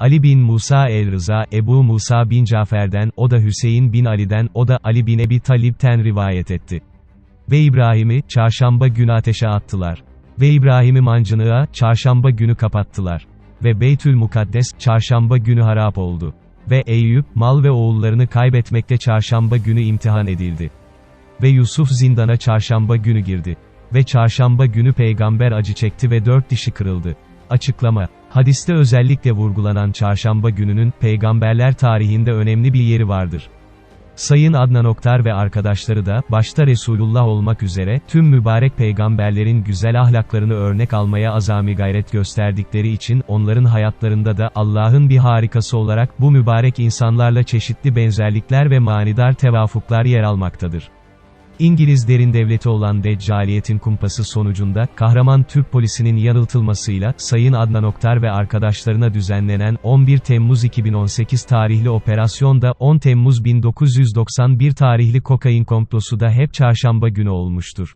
Ali bin Musa el-Rıza, Ebu Musa bin Cafer'den, o da Hüseyin bin Ali'den, o da Ali bin Ebi Talib'ten rivayet etti. Ve İbrahim'i, çarşamba günü ateşe attılar. Ve İbrahim'i mancınığa, çarşamba günü kapattılar. Ve Beytül Mukaddes, çarşamba günü harap oldu. Ve Eyüp, mal ve oğullarını kaybetmekte çarşamba günü imtihan edildi. Ve Yusuf zindana çarşamba günü girdi. Ve çarşamba günü peygamber acı çekti ve dört dişi kırıldı. Açıklama Hadiste özellikle vurgulanan çarşamba gününün, peygamberler tarihinde önemli bir yeri vardır. Sayın Adnan Oktar ve arkadaşları da, başta Resulullah olmak üzere, tüm mübarek peygamberlerin güzel ahlaklarını örnek almaya azami gayret gösterdikleri için, onların hayatlarında da, Allah'ın bir harikası olarak, bu mübarek insanlarla çeşitli benzerlikler ve manidar tevafuklar yer almaktadır. İngiliz derin devleti olan Deccaliyetin kumpası sonucunda, kahraman Türk polisinin yanıltılmasıyla, Sayın Adnan Oktar ve arkadaşlarına düzenlenen 11 Temmuz 2018 tarihli operasyonda 10 Temmuz 1991 tarihli kokain komplosu da hep çarşamba günü olmuştur.